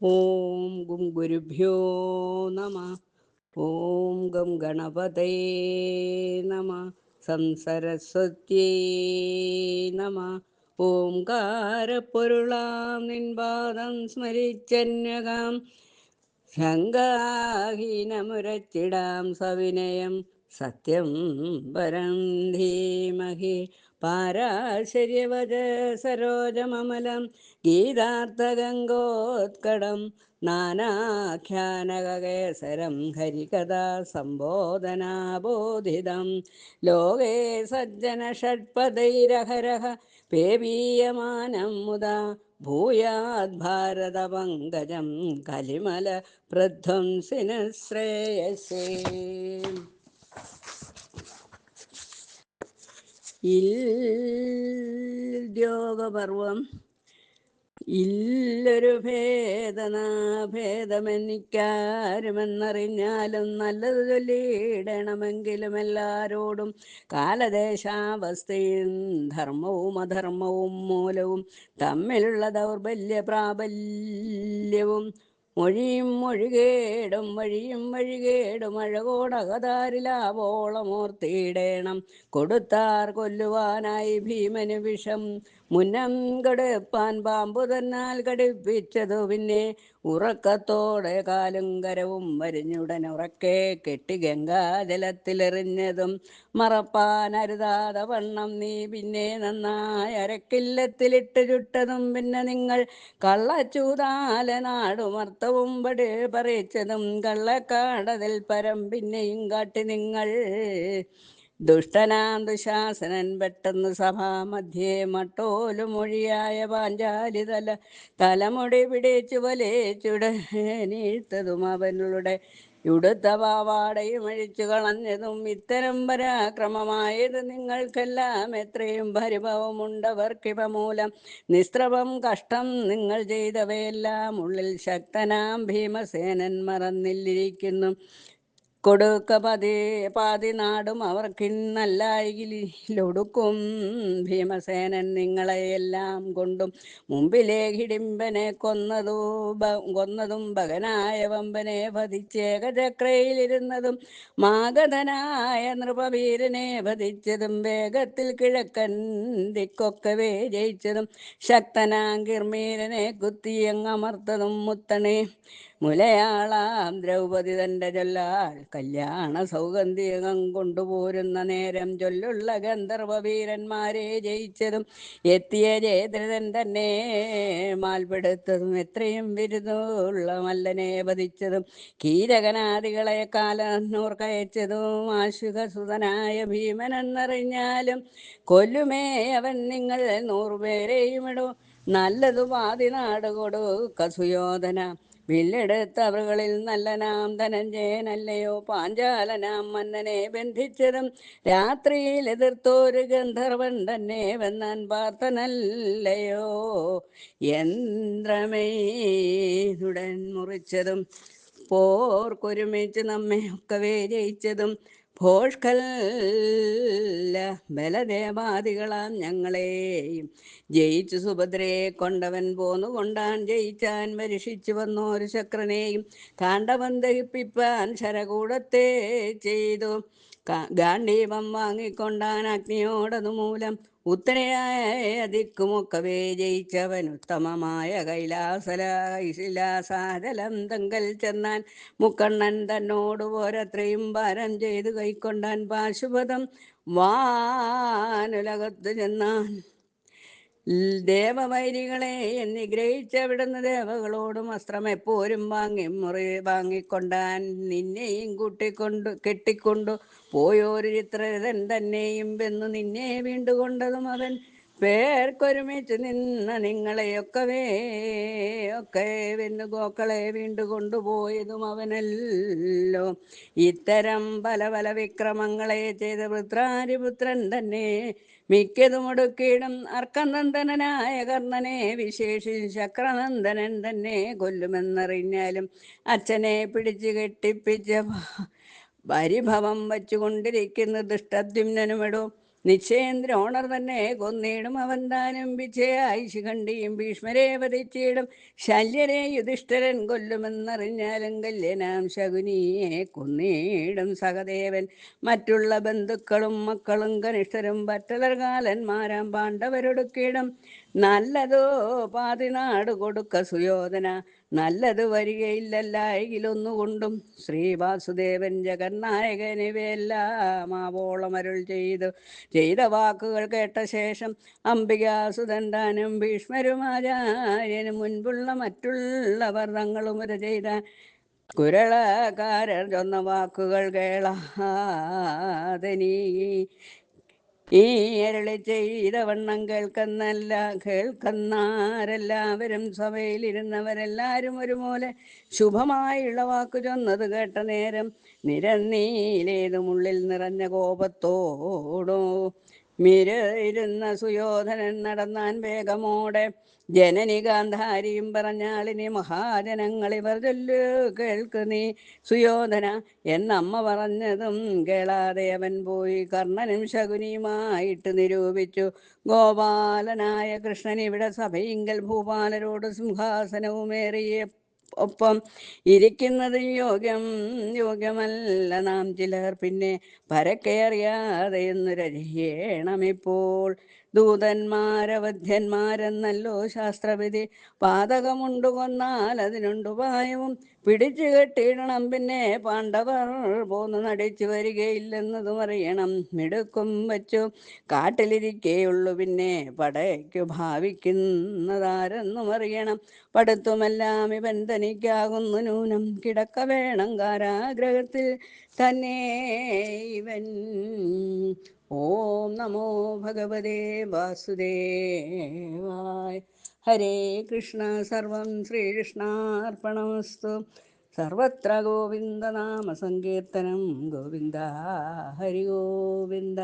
ഓം ഗും ഗുരുഭ്യോ നമ ഓം ഗം ഗണപതേ നമ സംസരസ്വത്യേ നമ ഓംകാരപ്പൊരുളാം നിൻപാദം സ്മരിച്ചന്യകാം ശങ്കാഹീനമുരച്ചിടാം സവിനയം സത്യം പരം ധീമഹി. പാരാശര്യവച സരോജമമലം. ഗീതാർത്ഥഗംഗോത്കടം. നാനാഖ്യാനകേസരം ഹരികഥാ സംബോധനാബോധിതം. ലോകേ സജ്ജന ഷഡ്പദൈരഹരഹ പേവീയമാനം മുദാ ഭൂയാത് ഭാരതപങ്കജം. കലിമല പ്രധ്വംസിന ശ്രേയസേ. ഇല്ദ്യോഗപർവം ഇല്ലൊരു ഭേദനാ ഭേദമെന്നിക്കാരുമെന്നറിഞ്ഞാലും നല്ലത് ചൊല്ലിയിടണമെങ്കിലും എല്ലാരോടും കാലദേശാവസ്ഥയും ധർമ്മവും അധർമ്മവും മൂലവും തമ്മിലുള്ള ദൗർബല്യ പ്രാബല്യവും മൊഴിയും മൊഴികേടും വഴിയും വഴികേടും അഴകോടകതാരിലാവോളമോർത്തിയിടേണം കൊടുത്താർ കൊല്ലുവാനായി ഭീമന് വിഷം. മുന്നം കടുപ്പാൻ പാമ്പു തന്നാൽ കടുപ്പിച്ചതു പിന്നെ ഉറക്കത്തോടെ കാലും കരവും വരിഞ്ഞുടൻ ഉറക്കെ കെട്ടി ഗംഗാജലത്തിലെറിഞ്ഞതും മറപ്പാൻ അരുതാത വണ്ണം നീ പിന്നെ നന്നായി അരക്കില്ലത്തിലിട്ട് ചുട്ടതും പിന്നെ നിങ്ങൾ കള്ളച്ചൂതാല നാടുമർത്തവും പടി പറിച്ചതും കള്ളക്കാടതിൽ പരം പിന്നെയും കാട്ടി നിങ്ങൾ ദുഷ്ടനാം ദുശാസനൻ പെട്ടെന്ന് സഭാമധ്യേ മട്ടോലു മൊഴിയായ പാഞ്ചാലി തല തലമുടി പിടിച്ചു വലിച്ചുടനീഴ്ത്തതും അവനുടെ ഇടുത്ത പാവാടയും അഴിച്ചു കളഞ്ഞതും ഇത്തരം പരാക്രമമായത് നിങ്ങൾക്കെല്ലാം എത്രയും പരിഭവമുണ്ടവർക്കിവ മൂലം. നിസ്ത്രവം കഷ്ടം നിങ്ങൾ ചെയ്തവയെല്ലാം ഉള്ളിൽ ശക്തനാം ഭീമസേനൻ മറന്നില്ലിരിക്കുന്നു. കൊടുക്ക പതി പാതി നാടും അവർക്കിന്നല്ലായിലൊടുക്കും ഭീമസേനൻ നിങ്ങളെയെല്ലാം കൊണ്ടും മുമ്പിലെ ഹിഡിമ്പനെ കൊന്നതു കൊന്നതും ഭഗനായ വമ്പനെ വധിച്ചേകചക്രയിലിരുന്നതും മാഗധനായ നൃപവീരനെ വധിച്ചതും വേഗത്തിൽ കിഴക്കൻ ദിക്കൊക്കവേ ജയിച്ചതും ശക്തനാങ്കിർമീരനെ കുത്തിയങ്ങമർത്തതും മുത്തണേ. മുലയാളാം ദ്രൗപദി തന്റെ ചൊല്ലാൽ കല്യാണ സൗഗന്ധികം കൊണ്ടുപോരുന്ന നേരം ചൊല്ലുള്ള ഗന്ധർവ വീരന്മാരെ ജയിച്ചതും എത്തിയ ജയദ്രഥൻ തന്നെ മാൽപെടുത്തതും എത്രയും വിരുദുള്ള മല്ലനെ വധിച്ചതും കീരകനാദികളെ കാലന്നൂർക്കയച്ചതും ആശുഖസുതനായ ഭീമനെന്നറിഞ്ഞാലും കൊല്ലുമേ അവൻ നിങ്ങൾ നൂറുപേരെയും ഇടും നല്ലതു പാതിനാട് കൊടുക്ക കസുയോധന. വില്ലെടുത്തവകളിൽ നല്ലനാം ധനഞ്ജയനല്ലയോ പാഞ്ചാലനാം മന്നനെ ബന്ധിച്ചതും രാത്രിയിൽ എതിർത്തോരു ഗന്ധർവൻ തന്നെ വെന്നാൻ പാർത്തനല്ലയോ യന്ത്രമേതുടൻ മുറിച്ചതും പോർക്കൊരുമിച്ച് നമ്മെ ഒക്കെ ജയിച്ചതും ഭോഷ്കല്ല ബലദേവാദികളാം ഞങ്ങളെയും. ജയിച്ചു സുഭദ്രയെ കൊണ്ടവൻ പോന്നു കൊണ്ടാൻ ജയിച്ചാൻ വരിഷിച്ചു വന്നോരു ശക്രനെയും. കാണ്ഡവം ദഹിപ്പിപ്പാൻ ശരകൂടത്തെ ചെയ്തു. ഗാന്ധീപം വാങ്ങിക്കൊണ്ടാൻ അഗ്നിയോടതു മൂലം ഉത്തരയായ ദിക്കുമൊക്കവേ ജയിച്ചവൻ ഉത്തമമായ കൈലാസല തങ്കൽ ചെന്നാൻ മുക്കണ്ണൻ തന്നോട് പോരത്രയും ഭാരം ചെയ്തു കൈക്കൊണ്ടാൻ പാശുപതം വാനുലകത്ത് ചെന്നാൻ ദേവവൈരികളെ നിഗ്രഹിച്ചവിടുന്ന് ദേവകളോടും വസ്ത്രം എപ്പോഴും വാങ്ങി മുറി വാങ്ങിക്കൊണ്ടാൻ നിന്നെയും കൂട്ടിക്കൊണ്ടു കെട്ടിക്കൊണ്ടു പോയോരു ചിത്രരഥൻ തന്നെയും വെന്നു നിന്നെ വീണ്ടുകൊണ്ടതും അവൻ. പേർക്കൊരുമിച്ച് നിന്ന നിങ്ങളെയൊക്കവേ ഒക്കെ വെന്നു ഗോക്കളെ വീണ്ടു കൊണ്ടുപോയതും അവനല്ലോ. ഇത്തരം പല പല വിക്രമങ്ങളെ ചെയ്ത വൃത്രാരിപുത്രൻ തന്നെ മിക്കതും ഒടുക്കിയിടും. അർക്കനന്ദനായ കർണനെ വിശേഷം ശക്രനന്ദനൻ തന്നെ കൊല്ലുമെന്നറിഞ്ഞാലും അച്ഛനെ പിടിച്ചു കെട്ടിപ്പിച്ച പരിഭവം വച്ചുകൊണ്ടിരിക്കുന്ന ദുഷ്ടദ്യുമ്നനുമിടും നിശ്ചയേന്ദ്രോണർ തന്നെ കൊന്നിടും അവൻ താനും വിജയായി ശിഖണ്ഡിയും ഭീഷ്മരെ വധിച്ചിടും. ശല്യരെ യുധിഷ്ഠിരൻ കൊല്ലുമെന്നറിഞ്ഞാലും കല്യനാം ശകുനിയെ കൊന്നിടും സഹദേവൻ. മറ്റുള്ള ബന്ധുക്കളും മക്കളും കനിഷ്ഠരും പറ്റലർകാലന്മാരാം പാണ്ഡവരൊടുക്കിടും. നല്ലതോ പാതിനാട് കൊടുക്ക സുയോധന. നല്ലത് വരികയില്ലല്ലായെങ്കിലൊന്നുകൊണ്ടും ശ്രീ വാസുദേവൻ ജഗന്നായകൻ ഇവയെല്ലാം ആവോളം അരുൾ ചെയ്തു. ചെയ്ത വാക്കുകൾ കേട്ട ശേഷം അംബികാസുതൻ ഭീഷ്മരുമാചാര്യന് മുൻപുള്ള മറ്റുള്ളവർ തങ്ങളുമുര ചെയ്ത കുരളക്കാരർ ചൊന്ന വാക്കുകൾ കേളാതനീ ഈ അരളി ചെയ്ത വണ്ണം കേൾക്കുന്നല്ല കേൾക്കുന്നാരെല്ലാവരും സഭയിലിരുന്നവരെല്ലാവരും ഒരുപോലെ ശുഭമായുള്ള വാക്കു ചൊന്നത് കേട്ട നേരം നിരന്നീലേതുമുള്ളിൽ നിറഞ്ഞ കോപത്തോടോ മിരയിരുന്ന സുയോധനൻ നടന്നാൻ വേഗമോടെ ജനനി ഗാന്ധാരിയും പറഞ്ഞാളിനി മഹാജനങ്ങൾ ഇവർ ചൊല്ലു കേൾക്ക് നീ. സുയോധന എന്നമ്മ പറഞ്ഞതും കേളാതെ അവൻ പോയി. കർണനും ശകുനിയുമായിട്ട് നിരൂപിച്ചു. ഗോപാലനായ കൃഷ്ണൻ ഇവിടെ സഭയിങ്കൽ ഭൂപാലരോട് സിംഹാസനവുമേറിയ ഒപ്പം ഇരിക്കുന്നത് യോഗ്യം യോഗ്യമല്ല നാം ചിലർ പിന്നെ പരക്കെ അറിയാതെ എന്ന് രചിയണമിപ്പോൾ ദൂതന്മാരവധ്യന്മാരെന്നല്ലോ ശാസ്ത്രവിധി. പാതകമുണ്ടു കൊന്നാൽ അതിനുണ്ടുപായവും പിടിച്ചു കെട്ടിയിടണം പിന്നെ പാണ്ഡവർ പോന്നു നടിച്ചു വരികയില്ലെന്നതും അറിയണം. മിടുക്കും വച്ചു കാട്ടിലിരിക്കേയുള്ളു പിന്നെ പടയ്ക്കു ഭാവിക്കുന്നതാരെന്നും അറിയണം. പടുത്തുമെല്ലാം ഇവൻ തനിക്കാകുന്നു നൂനം. കിടക്ക വേണം കാരാഗ്രഹത്തിൽ തന്നെ ഇവൻ ഓം നമോ ഭഗവതേ വാസുദേവായ. ഹരേ കൃഷ്ണ സർവം ശ്രീകൃഷ്ണാർപ്പണമസ്തു. സർവത്ര ഗോവിന്ദനാമ സങ്കീർത്തനം. ഗോവിന്ദ ഹരി ഗോവിന്ദ.